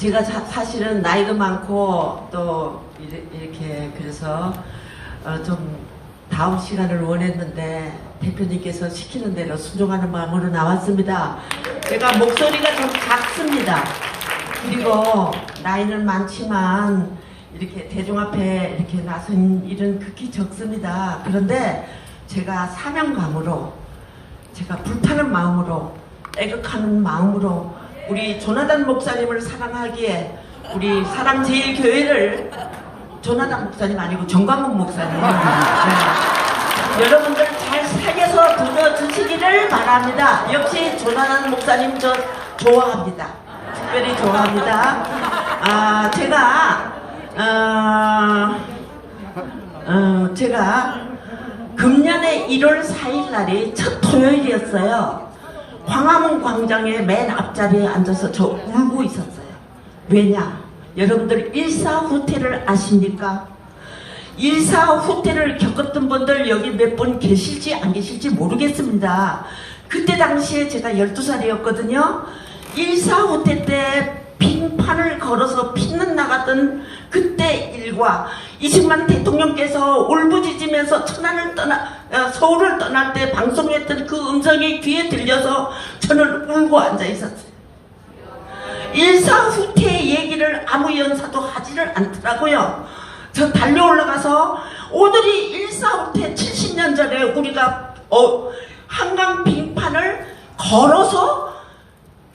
제가 자- 사실은 나이도 많고 또 이렇게 그래서 어, 좀 다음 시간을 원했는데 대표님께서 시키는 대로 순종하는 마음으로 나왔습니다. 제가 목소리가 좀 작습니다. 그리고 나이는 많지만 이렇게 대중 앞에 이렇게 나선 일은 극히 적습니다. 그런데 제가 사명감으로 제가 불타는 마음으로 애국하는 마음으로 우리 조나단 목사님을 사랑하기에 우리 사랑제일교회를 조나단 목사님 아니고 정광훈 목사님 네. 여러분들 잘 살려서 들어주시기를 바랍니다. 역시 조나단 목사님 저 좋아합니다. 특별히 좋아합니다. 아 제가 어, 어, 제가 금년의 1월 4일 날이 첫 토요일이었어요. 광화문 광장의 맨 앞자리에 앉아서 저 울고 있었어요. 왜냐? 여러분들 일사후퇴를 아십니까? 일사후퇴를 겪었던 분들 여기 몇 분 계실지 안 계실지 모르겠습니다. 그때 당시에 제가 12살이었거든요. 일사후퇴 때 빙판을 걸어서 피는 나갔던 그때 일과 이승만 대통령께서 울부짖으면서 천안을 떠나 어, 서울을 떠날 때 방송했던 그 음성이 귀에 들려서 저는 울고 앉아 있었어요. 일사후퇴 얘기를 아무 연사도 하지를 않더라고요. 저 달려 올라가서 오늘이 일사후퇴 70년 전에 우리가 어, 한강 빙판을 걸어서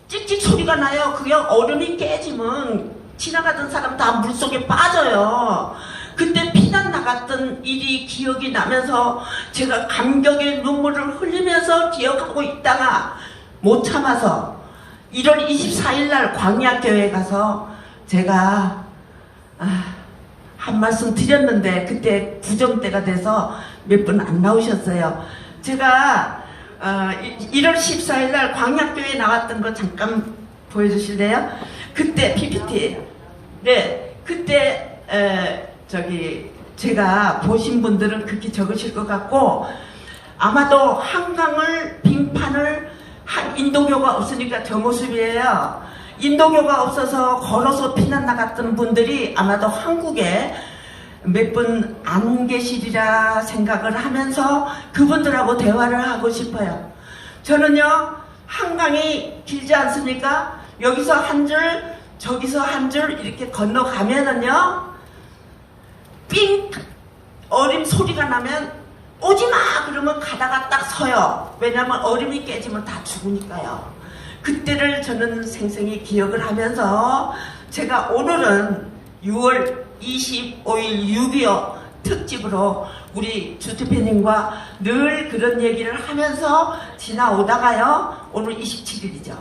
찍찍 소리가 나요. 그게 얼음이 깨지면 지나가던 사람 다 물속에 빠져요. 그때 피난 나갔던 일이 기억이 나면서 제가 감격의 눈물을 흘리면서 기억하고 있다가 못 참아서 1월 24일 날 광야교회 가서 제가 아, 한 말씀 드렸는데 그때 구정 때가 돼서 몇 분 안 나오셨어요. 제가 어, 1월 14일 날 광약교회 나왔던 거 잠깐 보여주실래요? 그때 PPT. 네, 그때 에, 저기 제가 보신 분들은 그렇게 적으실 것 같고 아마도 한강을 빙판을 한 인도교가 없으니까 저 모습이에요. 인도교가 없어서 걸어서 피난 나갔던 분들이 아마도 한국에 몇 분 안 계시리라 생각을 하면서 그분들하고 대화를 하고 싶어요. 저는요, 한강이 길지 않습니까? 여기서 한 줄, 저기서 한 줄 이렇게 건너가면은요, 삥! 어림 소리가 나면 오지 마! 그러면 가다가 딱 서요. 왜냐면 얼음이 깨지면 다 죽으니까요. 그때를 저는 생생히 기억을 하면서 제가 오늘은 6월 25일 6.25 특집으로 우리 주 대표님과 늘 그런 얘기를 하면서 지나오다가요. 오늘 27일이죠.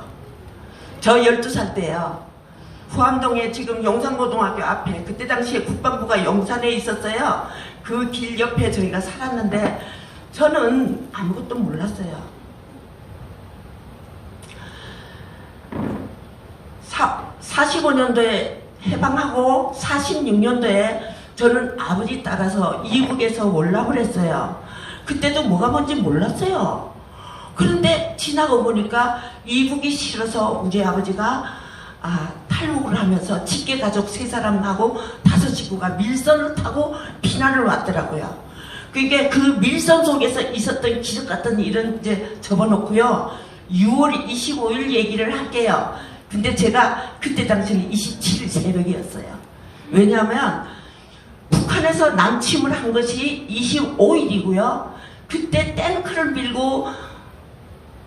저 12살 때요. 후암동에 지금 영산고등학교 앞에 그때 당시에 국방부가 영산에 있었어요. 그 길 옆에 저희가 살았는데 저는 아무것도 몰랐어요. 사, 45년도에 해방하고 46년도에 저는 아버지 따라서 이국에서 월납을 했어요. 그때도 뭐가 뭔지 몰랐어요. 그런데 지나고 보니까 이국이 싫어서 우리 아버지가 아, 탈북을 하면서 직계 가족 세 사람하고 다섯 식구가 밀선을 타고 피난을 왔더라고요. 그게 그 밀선 속에서 있었던 기적 같은 일은 이제 접어놓고요. 6월 25일 얘기를 할게요. 근데 제가 그때 당시는 27일 새벽이었어요. 왜냐하면 북한에서 남침을 한 것이 25일이고요. 그때 탱크를 밀고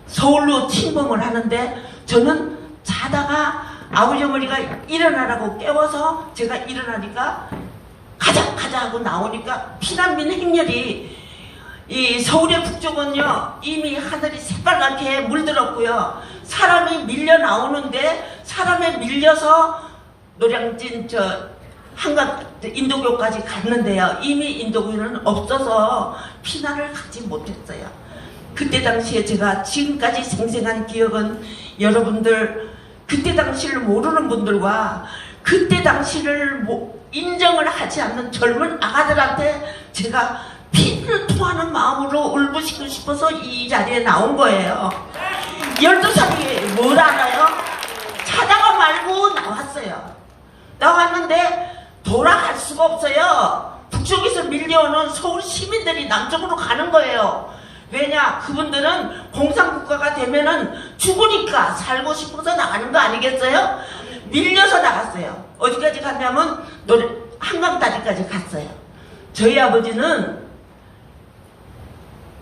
서울로 침범을 하는데 저는 자다가 아버지 어머니가 일어나라고 깨워서 제가 일어나니까 가자 가자 하고 나오니까 피난민 행렬이 이 서울의 북쪽은요 이미 하늘이 새빨갛게 물들었고요. 사람이 밀려 나오는데 사람에 밀려서 노량진 저 한강 인도교까지 갔는데요. 이미 인도교는 없어서 피난을 가지 못했어요. 그때 당시에 제가 지금까지 생생한 기억은 여러분들 그때 당시를 모르는 분들과 그때 당시를 모- 인정을 하지 않는 젊은 아가들한테 제가 피를 토하는 마음으로 울부시고 싶어서 이 자리에 나온 거예요. 12살이 뭘 알아요? 자다가 말고 나왔어요. 나왔는데 돌아갈 수가 없어요. 북쪽에서 밀려오는 서울 시민들이 남쪽으로 가는 거예요. 왜냐? 그분들은 공산국가가 되면은 죽으니까 살고 싶어서 나가는 거 아니겠어요? 밀려서 나갔어요. 어디까지 갔냐면 노래, 한강다리까지 갔어요. 저희 아버지는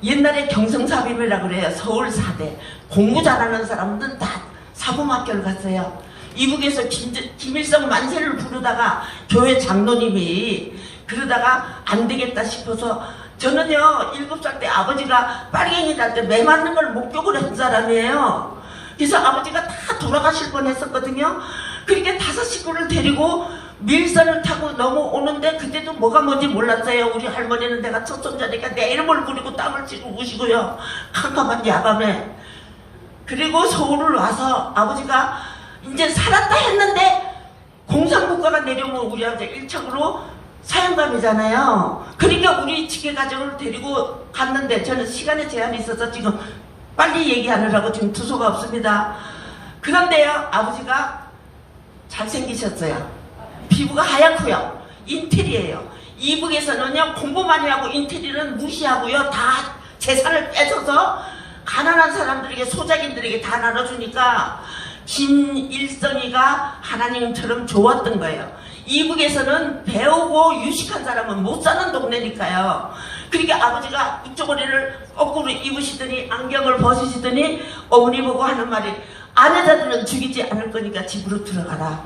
옛날에 경성사범이라고 그래요. 서울 사대. 공부 잘하는 사람들은 다 사범학교를 갔어요. 이북에서 김, 김일성 만세를 부르다가 교회 장로님이 그러다가 안 되겠다 싶어서 저는요 일곱 살 때 아버지가 빨갱이 날 때 매 맞는 걸 목격을 한 사람이에요. 그래서 아버지가 다 돌아가실 뻔 했었거든요. 그렇게 다섯 식구를 데리고 밀선을 타고 넘어오는데 그때도 뭐가 뭔지 몰랐어요. 우리 할머니는 내가 첫 손자니까 내 이름을 부리고 땀을 쥐고 우시고요. 캄캄한 야밤에. 그리고 서울을 와서 아버지가 이제 살았다 했는데 공산국가가 내려오면 우리 아버지 일척으로 사형감이잖아요. 그러니까 우리 직계 가정을 데리고 갔는데 저는 시간에 제한이 있어서 지금 빨리 얘기하느라고 지금 투소가 없습니다. 그런데요, 아버지가 잘생기셨어요. 피부가 하얗고요. 인텔이에요. 이북에서는요, 공부 많이 하고 인텔리는 무시하고요. 다 재산을 뺏어서 가난한 사람들에게, 소작인들에게 다 나눠주니까 김일성이가 하나님처럼 좋았던 거예요. 이북에서는 배우고 유식한 사람은 못 사는 동네니까요. 그러니까 아버지가 이쪽머리를 거꾸로 입으시더니 안경을 벗으시더니 어머니 보고 하는 말이 아내자들은 죽이지 않을 거니까 집으로 들어가라.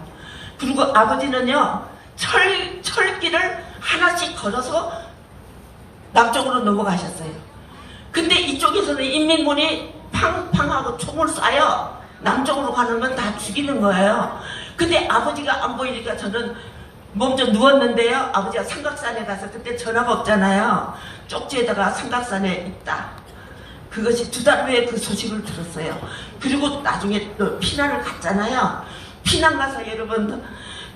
그리고 아버지는요 철 철길을 하나씩 걸어서 남쪽으로 넘어가셨어요. 근데 이쪽에서는 인민군이 팡팡하고 총을 쏴요. 남쪽으로 가는 건 다 죽이는 거예요. 근데 아버지가 안 보이니까 저는 먼저 누웠는데요. 아버지가 삼각산에 가서 그때 전화가 없잖아요. 쪽지에다가 삼각산에 있다. 그것이 두 달 후에 그 소식을 들었어요. 그리고 나중에 또 피난을 갔잖아요. 피난 가서 여러분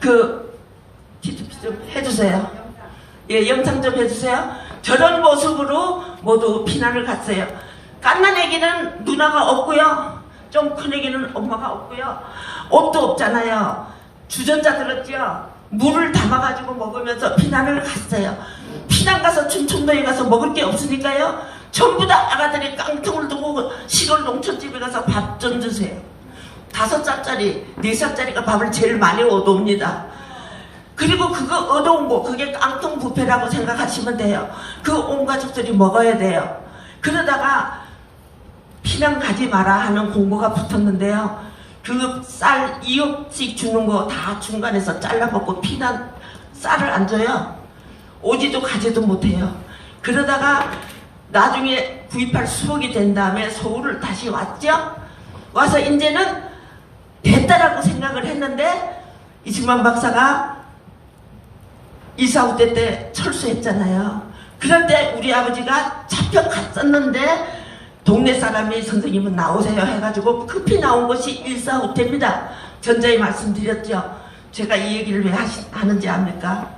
그 TTP 좀 해주세요. 예, 영상 좀 해주세요. 저런 모습으로 모두 피난을 갔어요. 깐난 애기는 누나가 없고요. 애기는 엄마가 없고요. 옷도 없잖아요. 주전자 들었죠? 물을 담아가지고 먹으면서 피난을 갔어요. 피난 가서 춘천도에 가서 먹을 게 없으니까요. 전부 다 아가들이 깡통을 두고 시골 농촌집에 가서 밥 좀 주세요. 다섯 살짜리, 네 살짜리가 밥을 제일 많이 얻어옵니다. 그리고 그거 얻어온 거, 그게 깡통 부패라고 생각하시면 돼요. 그 온 가족들이 먹어야 돼요. 그러다가 피난 가지 마라 하는 공고가 붙었는데요. 그쌀 2억씩 주는 거 다 중간에서 잘라먹고 피난 쌀을 안 줘요. 오지도 가지도 못해요. 그러다가 나중에 구입할 수억이 된 다음에 서울을 다시 왔죠. 와서 이제는 됐다라고 생각을 했는데 이승만 박사가 이사후 때 철수했잖아요. 그럴 때 우리 아버지가 잡혀갔었는데 동네 사람이 선생님은 나오세요 해가지고 급히 나온 것이 일사후퇴입니다. 전자에 말씀드렸죠. 제가 이 얘기를 왜 하시, 하는지 압니까?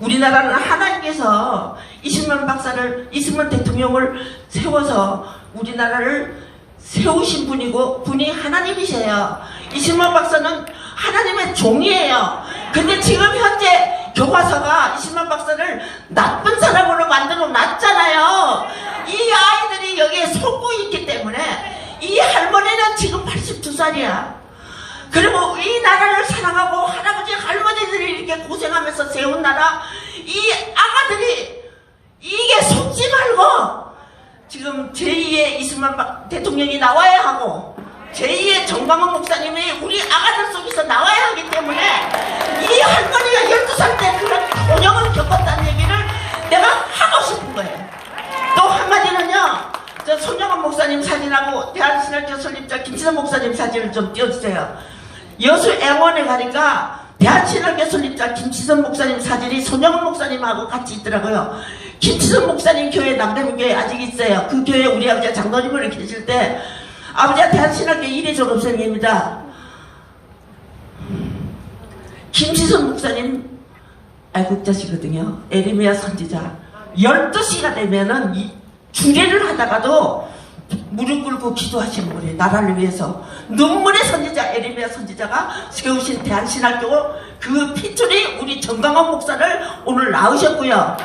우리나라는 하나님께서 이승만 박사를 이승만 대통령을 세워서 우리나라를 세우신 분이고 분이 하나님이세요. 이승만 박사는 하나님의 종이에요. 근데 지금 현재 교과서가 이승만 박사를 나쁜 사람으로 만들어 놨잖아요. 이 아이들이 여기에 속고 있기 때문에 이 할머니는 지금 82살이야. 그리고 이 나라를 사랑하고 할아버지 할머니들이 이렇게 고생하면서 세운 나라 이 아가들이 이게 속지 말고 지금 제2의 이승만 박- 대통령이 나와야 하고 제2의 정광훈 목사님이 우리 아가들 속에서 나와야 하기 때문에 이 할머니가 12살 때 그런 고령을 겪었다는 얘기를 내가 하고 싶은 거예요. 저 손영원 목사님 사진하고 대한신학교 설립자 김치선 목사님 사진을 좀 띄워주세요. 여수 애원에 가니까 대한신학교 설립자 김치선 목사님 사진이 손영원 목사님하고 같이 있더라고요. 김치선 목사님 교회 남대문 교회 아직 있어요. 그 교회 우리 아버지가 장로님을 계실 때 아버지가 대한신학교 1회 졸업생입니다. 김치선 목사님 애국자시거든요. 에리미야 선지자. 12시가 되면은 이 주례를 하다가도 무릎 꿇고 기도하신 분이 나라를 위해서 눈물의 선지자 에리미야 선지자가 세우신 대한신학교 그 핏줄이 우리 정강원 목사를 오늘 낳으셨고요.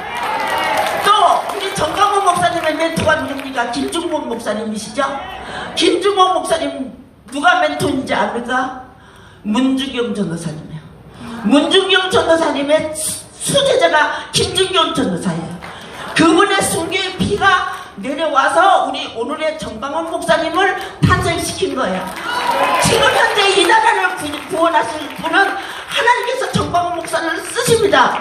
또 우리 정강원 목사님의 멘토가 누굽니까? 김중범 목사님이시죠? 김중범 목사님 누가 멘토인지 압니까? 문주경 전도사님이에요. 문주경 전도사님의 수제자가 김준경 전도사예요. 그분의 순교의 피가 내려와서 우리 오늘의 정강원 목사님을 탄생시킨 거예요. 지금 현재 이 나라를 구- 구원하실 분은 하나님께서 정강원 목사를 쓰십니다.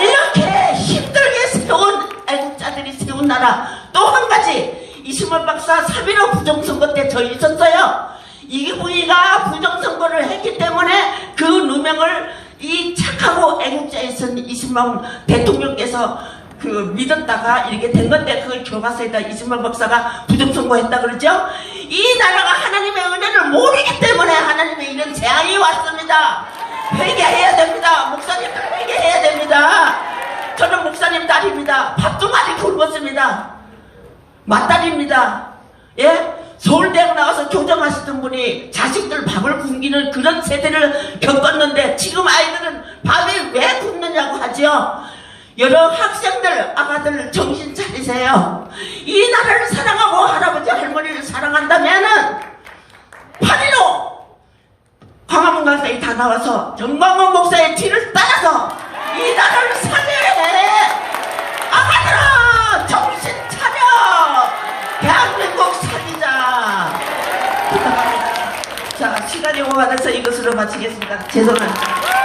이렇게 힘들게 세운 애국자들이 세운 나라 또 한 가지 이승만 박사 3.15 부정선거 때 저 있었어요. 이기부위가 부정선거를 했기 때문에 그 누명을 이 착하고 애국자였던 이승만 대통령께서 그 믿었다가 이렇게 된 건데 그걸 교과서에다 이승만 박사가 부정선거했다 그러죠. 이 나라가 하나님의 은혜를 모르기 때문에 하나님의 이런 재앙이 왔습니다. 회개해야 됩니다. 목사님들 회개해야 됩니다. 저는 목사님 딸입니다. 밥도 많이 굶었습니다. 맞딸입니다. 예? 서울대학 나와서 교정하시던 분이 자식들 밥을 굶기는 그런 세대를 겪었는데 지금 아이들은 밥이 왜 굶느냐고 하죠. 여러 학생들, 아가들 정신 차리세요. 이 나라를 사랑하고 할아버지, 할머니를 사랑한다면은 8.15 광화문 강사에 다 나와서 정광훈 목사의 뒤를 따라서 이 나라를 살려야 해. 아가들아 정신 차려. 대한민국 살리자. 자 시간이 오만해서 이것으로 마치겠습니다. 죄송합니다.